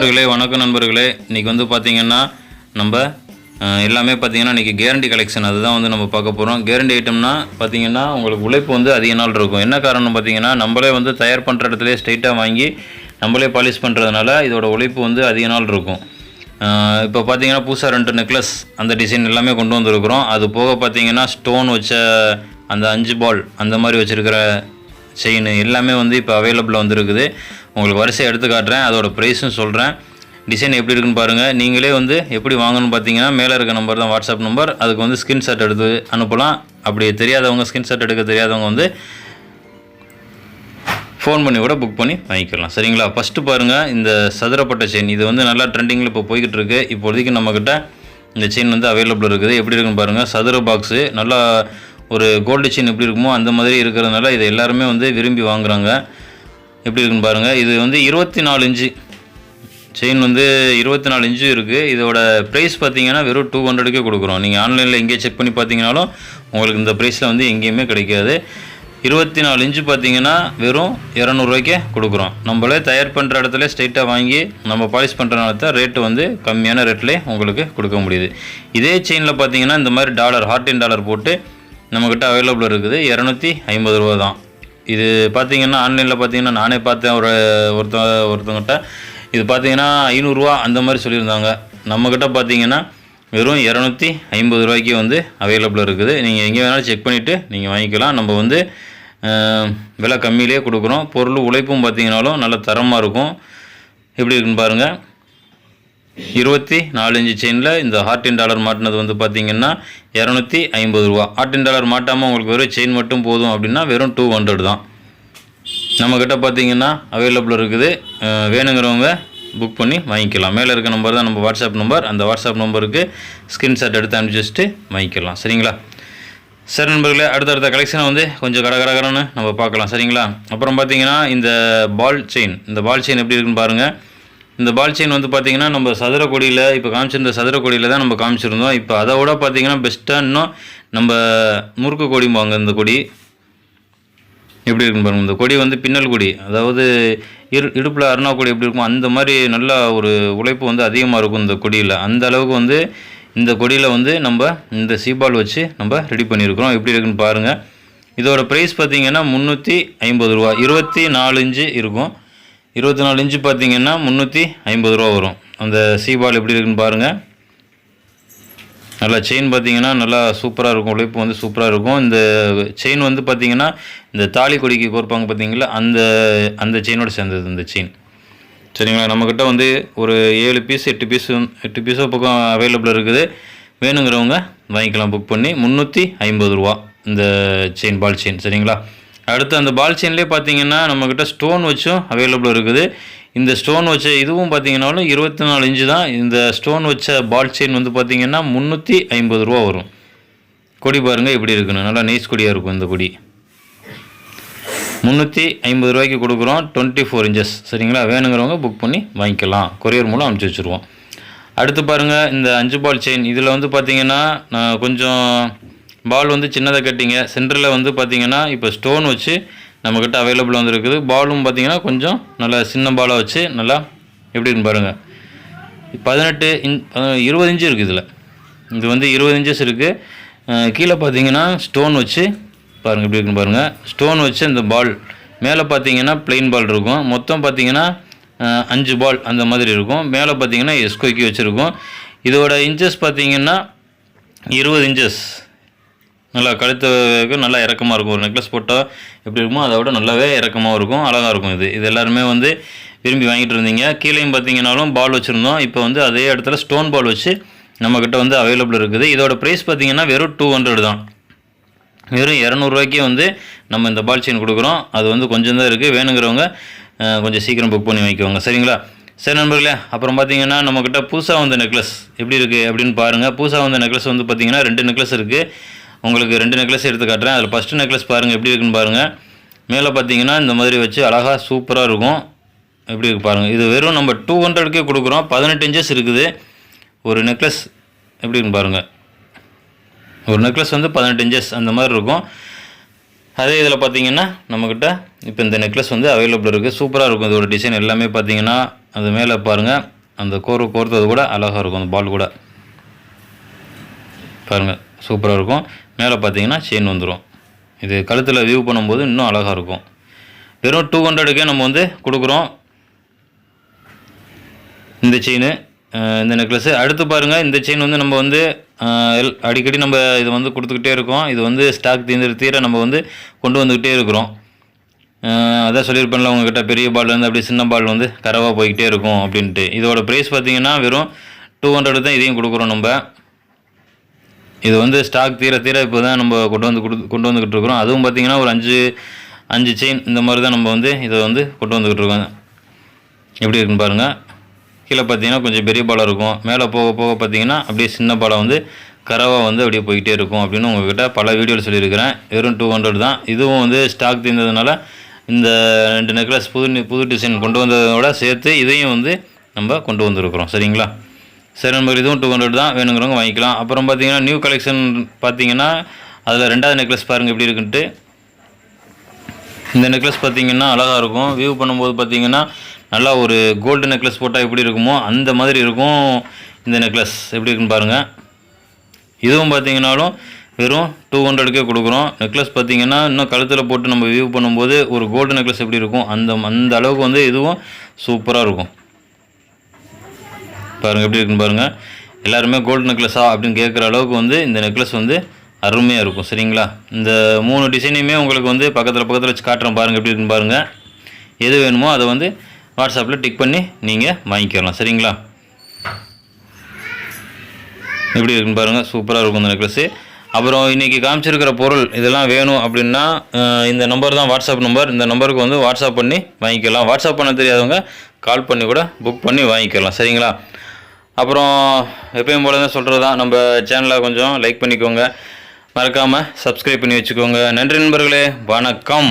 நண்பர்களே வணக்கம் நண்பர்களே. இன்றைக்கி வந்து பார்த்திங்கன்னா நம்ம எல்லாமே பார்த்திங்கன்னா இன்றைக்கி கேரண்டி கலெக்ஷன் அதுதான் வந்து நம்ம பார்க்க போகிறோம் கேரண்டி ஐட்டம்னா பார்த்திங்கன்னா உங்களுக்கு உழைப்பு வந்து அதிக நாள் இருக்கும். என்ன காரணம் பார்த்திங்கன்னா நம்மளே வந்து தயார் பண்ணுற இடத்துல ஸ்ட்ரைட்டாக வாங்கி நம்மளே பாலிஷ் பண்ணுறதுனால இதோட உழைப்பு வந்து அதிக நாள் இருக்கும். இப்போ பார்த்தீங்கன்னா புதுசாக ரெண்டு நெக்லஸ் அந்த டிசைன் எல்லாமே கொண்டு வந்திருக்கிறோம். அது போக பார்த்தீங்கன்னா ஸ்டோன் வச்ச அந்த அஞ்சு பால் அந்த மாதிரி வச்சுருக்கிற செயின் எல்லாமே வந்து இப்போ அவைலபிளாக வந்துருக்குது. உங்களுக்கு வரிசை எடுத்து காட்டுறேன். அதோடய ப்ரைஸும் சொல்கிறேன் டிசைன் எப்படி இருக்குன்னு பாருங்கள் நீங்களே வந்து எப்படி வாங்கணும்னு பார்த்தீங்கன்னா மேலே இருக்க நம்பர் தான் வாட்ஸ்அப் நம்பர் அதுக்கு வந்து ஸ்கிரீன்ஷாட் எடுத்து அனுப்பலாம். அப்படி தெரியாதவங்க ஸ்கிரீன்ஷாட் எடுக்க தெரியாதவங்க வந்து ஃபோன் பண்ணி கூட புக் பண்ணி வாங்கிக்கலாம். சரிங்களா? ஃபஸ்ட்டு பாருங்கள் இந்த சதுரப்பட்ட செயின் இது வந்து நல்லா ட்ரெண்டிங்கில் இப்போ போய்கிட்டு இருக்கு இப்போதைக்கு நம்மக்கிட்ட இந்த செயின் வந்து அவைலபிள் இருக்குது. எப்படி இருக்குன்னு பாருங்கள் சதுர பாக்ஸு நல்லா ஒரு கோல்டு செயின் எப்படி இருக்குமோ அந்த மாதிரி இருக்கிறதுனால இதை எல்லாருமே வந்து விரும்பி வாங்குறாங்க. எப்படி இருக்குன்னு பாருங்கள் இது வந்து இருபத்தி நாலு இன்ச்சு. செயின் வந்து இருபத்தி நாலு இன்ச்சு இருக்குது இதோட ப்ரைஸ் பார்த்தீங்கன்னா வெறும் டூ ஹண்ட்ரடுக்கே கொடுக்குறோம். நீங்கள் ஆன்லைனில் எங்கேயே செக் பண்ணி பார்த்தீங்கனாலும் உங்களுக்கு இந்த ப்ரைஸில் வந்து எங்கேயுமே கிடைக்காது. இருபத்தி நாலு இன்ச்சு பார்த்தீங்கன்னா வெறும் இரநூறுவாய்க்கே கொடுக்குறோம். நம்மளே தயார் பண்ணுற இடத்துல ஸ்ட்ரைட்டாக வாங்கி நம்ம பாலிஷ் பண்ணுறனால தான் ரேட்டு வந்து கம்மியான ரேட்லேயே உங்களுக்கு கொடுக்க முடியுது. இதே செயினில் பார்த்தீங்கன்னா இந்த மாதிரி டாலர் ஹார்டின் டாலர் போட்டு நம்மக்கிட்ட அவைலபிள் இருக்குது. இரநூத்தி ஐம்பது ரூபா தான் இது பார்த்தீங்கன்னா ஆன்லைனில் பார்த்தீங்கன்னா நானே பார்த்தேன். ஒரு ஒருத்த ஒருத்தவங்கிட்ட இது பார்த்தீங்கன்னா ஐநூறுரூவா அந்த மாதிரி சொல்லியிருந்தாங்க. நம்மக்கிட்ட பார்த்தீங்கன்னா வெறும் இரநூத்தி ஐம்பது ரூபாய்க்கு வந்து அவைலபிள் இருக்குது. நீங்கள் எங்கே வேணாலும் செக் பண்ணிவிட்டு நீங்கள் வாங்கிக்கலாம். நம்ம வந்து விலை கம்மியிலே கொடுக்குறோம். பொருள் உழைப்பும் பார்த்தீங்கன்னாலும் நல்ல தரமாக இருக்கும். எப்படி இருக்குன்னு பாருங்கள் இருபத்தி நாலு இன்ச்சு செயினில் இந்த ஹார்டின் டாலர் மாட்டினது வந்து பார்த்தீங்கன்னா இரநூத்தி ஐம்பது ரூபா. ஹார்டின் டாலர் மாட்டாமல் உங்களுக்கு வெறும் செயின் மட்டும் போதும் அப்படின்னா வெறும் டூ ஹண்ட்ரட் தான். நம்மக்கிட்ட பார்த்தீங்கன்னா அவைலபிள் இருக்குது. வேணுங்கிறவங்க புக் பண்ணி வாங்கிக்கலாம். மேலே இருக்க நம்பர் தான் நம்ம வாட்ஸ்அப் நம்பர் அந்த வாட்ஸ்அப் நம்பருக்கு ஸ்க்ரீன்ஷாட் எடுத்து அனுப்பிச்சி வச்சுட்டு வாங்கிக்கலாம். சரிங்களா? சரி நண்பர்களே அடுத்தடுத்த கலெக்ஷனை வந்து கொஞ்சம் கடகடகரன்னு நம்ம பார்க்கலாம். சரிங்களா? அப்புறம் பார்த்தீங்கன்னா இந்த பால் செயின் இந்த பால் செயின் எப்படி இருக்குன்னு பாருங்கள் இந்த பால் செயின் வந்து பார்த்தீங்கன்னா நம்ம சதுர கொடியில் இப்போ காமிச்சிருந்த சதுர கொடியில் தான் நம்ம காமிச்சிருந்தோம். இப்போ அதை விட பார்த்தீங்கன்னா பெஸ்ட்டாக இன்னும் நம்ம முறுக்கு கொடிம்பாங்க இந்த கொடி. எப்படி இருக்குன்னு பாருங்கள் இந்த கொடி வந்து பின்னல் கொடி. அதாவது இரு இடுப்பில் அருணா கொடி எப்படி இருக்கும் அந்த மாதிரி நல்ல ஒரு உழைப்பு வந்து அதிகமாக இருக்கும் இந்த கொடியில். அந்த அளவுக்கு வந்து இந்த கொடியில் வந்து நம்ம இந்த சீபால் வச்சு நம்ம ரெடி பண்ணியிருக்கிறோம். எப்படி இருக்குன்னு பாருங்கள் இதோட ப்ரைஸ் பார்த்தீங்கன்னா முந்நூற்றி ஐம்பது ரூபா இருபத்தி நாலு இன்ச்சு இருக்கும். இருபத்தி நாலு இன்ச்சு பார்த்தீங்கன்னா முந்நூற்றி ஐம்பது ரூபா வரும். அந்த சீபால் எப்படி இருக்குன்னு பாருங்கள் நல்லா செயின் பார்த்தீங்கன்னா நல்லா சூப்பராக இருக்கும். உழைப்பு வந்து சூப்பராக இருக்கும். இந்த செயின் வந்து பார்த்தீங்கன்னா இந்த தாலி கொடிக்கு கோர்ப்பாங்க பார்த்தீங்களா? அந்த அந்த செயினோடு சேர்ந்தது இந்த செயின் சரிங்களா? நம்மக்கிட்ட வந்து ஒரு ஏழு பீஸ் எட்டு பீஸ் எட்டு பீஸோ பக்கம் அவைலபிள் இருக்குது. வேணுங்கிறவங்க வாங்கிக்கலாம் புக் பண்ணி முந்நூற்றி ஐம்பது ரூபா இந்த செயின் பால் செயின் சரிங்களா? அடுத்து அந்த பால் செயின்லேயே பார்த்தீங்கன்னா நம்மக்கிட்ட ஸ்டோன் வச்சும் அவைலபிள் இருக்குது. இந்த ஸ்டோன் வச்ச இதுவும் பார்த்தீங்கன்னாலும் இருபத்தி நாலு இன்ச்சு தான். இந்த ஸ்டோன் வச்ச பால் செயின் வந்து பார்த்தீங்கன்னா முந்நூற்றி ஐம்பது ரூபா வரும். கொடி பாருங்கள் எப்படி இருக்குன்னு. நல்லா நெய்ஸ் கொடியாக இருக்கும் இந்த கொடி. முந்நூற்றி ஐம்பது ரூபாய்க்கு கொடுக்குறோம் டுவெண்ட்டி ஃபோர் இன்ச்சஸ் சரிங்களா? வேணுங்கிறவங்க புக் பண்ணி வாங்கிக்கலாம். கொரியர் மூலம் அனுப்பிச்சி வச்சுருவோம். அடுத்து பாருங்கள் இந்த அஞ்சு பால் செயின் இதில் வந்து பார்த்தீங்கன்னா நான் கொஞ்சம் பால் வந்து சின்னதாக கட்டிங்க. சென்டரில் வந்து பார்த்தீங்கன்னா இப்போ ஸ்டோன் வச்சு நம்மக்கிட்ட அவைலபிள் வந்துருக்குது. பாலும் பார்த்தீங்கன்னா கொஞ்சம் நல்லா சின்ன பாலாக வச்சு நல்லா எப்படி இருக்குன்னு பாருங்கள் பதினெட்டு இன் இருபது இன்ச்சு இருக்குது இதில். இது வந்து இருபது இன்ச்சஸ் இருக்குது கீழே பார்த்தீங்கன்னா ஸ்டோன் வச்சு பாருங்கள் எப்படி இருக்குன்னு பாருங்கள் ஸ்டோன் வச்சு இந்த பால் மேலே பார்த்தீங்கன்னா பிளெயின் பால் இருக்கும். மொத்தம் பார்த்தீங்கன்னா அஞ்சு பால் அந்த மாதிரி இருக்கும். மேலே பார்த்தீங்கன்னா எஸ்கோக்கி வச்சுருக்கும். இதோட இன்ச்சஸ் பார்த்தீங்கன்னா இருபது இன்ச்சஸ் நல்லா கழுத்துக்கு நல்லா இறக்கமாக இருக்கும். ஒரு நெக்லஸ் போட்டால் எப்படி இருக்குமோ அதை விட நல்லாவே இறக்கமாக இருக்கும் அழகாக இருக்கும் இது. இது எல்லாருமே வந்து விரும்பி வாங்கிட்டு இருந்தீங்க. கீழேயும் பார்த்தீங்கன்னாலும் பால் வச்சுருந்தோம். இப்போ வந்து அதே இடத்துல ஸ்டோன் பால் வச்சு நம்மக்கிட்ட வந்து அவைலபிள் இருக்குது. இதோட ப்ரைஸ் பார்த்தீங்கன்னா வெறும் டூ ஹண்ட்ரட் தான். வெறும் இரநூறுவாய்க்கே வந்து நம்ம இந்த பால் செயின் கொடுக்குறோம். அது வந்து கொஞ்சம் தான் இருக்குது வேணுங்கிறவங்க கொஞ்சம் சீக்கிரம் புக் பண்ணி வாங்கிக்கோங்க சரிங்களா? சரி நண்பர்களே அப்புறம் பார்த்தீங்கன்னா நம்மக்கிட்ட புதுசாக வந்த நெக்லஸ் எப்படி இருக்குது அப்படின்னு பாருங்கள் புதுசாக வந்த நெக்லஸ் வந்து பார்த்தீங்கன்னா ரெண்டு நெக்லஸ் இருக்குது உங்களுக்கு ரெண்டு நெக்லஸ் எடுத்து காட்டுறேன். அதில் ஃபஸ்ட்டு நெக்லஸ் பாருங்கள் எப்படி இருக்குன்னு பாருங்கள் மேலே பார்த்தீங்கன்னா இந்த மாதிரி வச்சு அழகாக சூப்பராக இருக்கும். எப்படி இருக்கு பாருங்கள் இது வெறும் நம்ம டூ ஹண்ட்ரடுக்கே கொடுக்குறோம். பதினெட்டு இன்ச்சஸ் இருக்குது. ஒரு நெக்லஸ் எப்படி இருக்குன்னு பாருங்கள் ஒரு நெக்லஸ் வந்து பதினெட்டு இன்ச்சஸ் அந்த மாதிரி இருக்கும். அதே இதில் பார்த்தீங்கன்னா நம்மக்கிட்ட இப்போ இந்த நெக்லஸ் வந்து அவைலபிள் இருக்குது சூப்பராக இருக்கும். இதோட டிசைன் எல்லாமே பார்த்தீங்கன்னா அது மேலே பாருங்கள் அந்த கோர் கோர்த்தது கூட அழகாக இருக்கும். அந்த பால் கூட. பாருங்கள் சூப்பராக இருக்கும். மேலே பார்த்தீங்கன்னா செயின் வந்துடும் இது கழுத்தில் வியூ பண்ணும்போது இன்னும் அழகாக இருக்கும். வெறும் டூ ஹண்ட்ரடுக்கே நம்ம வந்து கொடுக்குறோம். இந்த செயின் இந்த நெக்லஸ்ஸு அடுத்து பாருங்கள் இந்த செயின் வந்து நம்ம வந்து எல்- அடிக்கடி நம்ம இது வந்து கொடுத்துக்கிட்டே இருக்கோம். இது வந்து ஸ்டாக் தீர்ந்து தீர நம்ம வந்து கொண்டு வந்துக்கிட்டே இருக்கிறோம். அதான் சொல்லியிருப்பேன்ல உங்ககிட்ட பெரிய பால் வந்து அப்படியே சின்ன பால் வந்து கரவாக போய்கிட்டே இருக்கும் அப்படின்ட்டு. இதோட ப்ரைஸ் பார்த்தீங்கன்னா வெறும் டூ ஹண்ட்ரடு தான் இதையும் கொடுக்குறோம் நம்ம. இது வந்து ஸ்டாக் தீர தீர இப்போ தான் நம்ம கொண்டு வந்து கொடு கொண்டு வந்துக்கிட்டு இருக்கிறோம். அதுவும் பார்த்தீங்கன்னா ஒரு அஞ்சு அஞ்சு செயின் இந்த மாதிரி தான் நம்ம வந்து இதை வந்து கொண்டு வந்துக்கிட்டு இருக்கோம். எப்படி இருக்குன்னு பாருங்கள் கீழே பார்த்தீங்கன்னா கொஞ்சம் பெரிய பாலம் இருக்கும். மேலே போக போக பார்த்தீங்கன்னா அப்படியே சின்ன பாலம் வந்து கரவாக வந்து அப்படியே போய்கிட்டே இருக்கும் அப்படின்னு உங்கள்கிட்ட பல வீடியோவில் சொல்லியிருக்கிறேன். வெறும் டூ ஹண்ட்ரட் தான். இதுவும் வந்து ஸ்டாக் தீர்ந்ததுனால இந்த ரெண்டு நெக்லஸ் புது புது டிசைன் கொண்டு வந்ததோட சேர்த்து இதையும் வந்து நம்ம கொண்டு வந்திருக்கிறோம். சரிங்களா? சரி நம்ம இதுவும் டூ ஹண்ட்ரட் தான் வேணுங்கிறவங்க வாங்கிக்கலாம். அப்புறம் பார்த்தீங்கன்னா நியூ கலெக்ஷன் பார்த்தீங்கன்னா அதில் ரெண்டாவது நெக்லஸ் பாருங்கள் எப்படி இருக்குன்ட்டு. இந்த நெக்லஸ் பார்த்தீங்கன்னா அழகாக இருக்கும். வியூ பண்ணும்போது பார்த்தீங்கன்னா நல்லா ஒரு கோல்டு நெக்லஸ் போட்டால் எப்படி இருக்குமோ அந்த மாதிரி இருக்கும் இந்த நெக்லஸ் எப்படி இருக்குன்னு பாருங்கள் இதுவும் பார்த்தீங்கன்னாலும் வெறும் டூ ஹண்ட்ரடுக்கே கொடுக்குறோம். நெக்லஸ் பார்த்தீங்கன்னா இன்னும் கழுத்தில் போட்டு நம்ம வியூ பண்ணும்போது ஒரு கோல்டு நெக்லஸ் எப்படி இருக்கும் அந்த அந்த அளவுக்கு வந்து இதுவும் சூப்பராக இருக்கும். பாருங்கள் எப்படி இருக்குன்னு பாருங்கள் எல்லாருமே கோல்டு நெக்லஸா அப்படின்னு கேட்குற அளவுக்கு வந்து இந்த நெக்லஸ் வந்து அருமையாக இருக்கும் சரிங்களா? இந்த மூணு டிசைனையுமே உங்களுக்கு வந்து பக்கத்தில் பக்கத்தில் வச்சு காட்டுறேன் பாருங்கள் எப்படி இருக்குன்னு பாருங்கள் எது வேணுமோ அதை வந்து வாட்ஸ்அப்பில் டிக் பண்ணி நீங்கள் வாங்கிக்கலாம் சரிங்களா? எப்படி இருக்குன்னு பாருங்கள் சூப்பராக இருக்கும் இந்த நெக்லஸ்ஸு அப்புறம் இன்றைக்கி காமிச்சிருக்கிற பொருள் இதெல்லாம் வேணும் அப்படின்னா இந்த நம்பர் தான் வாட்ஸ்அப் நம்பர் இந்த நம்பருக்கு வந்து வாட்ஸ்அப் பண்ணி வாங்கிக்கலாம். வாட்ஸ்அப் பண்ண தெரியாதவங்க கால் பண்ணி கூட புக் பண்ணி வாங்கிக்கலாம் சரிங்களா? அப்புறம் எப்பயும் போல தான் சொல்கிறது தான் நம்ம சேனலை கொஞ்சம் லைக் பண்ணிக்கோங்க. மறக்காமல் சப்ஸ்கிரைப் பண்ணி வச்சுக்கோங்க. நன்றி நண்பர்களே. வணக்கம்.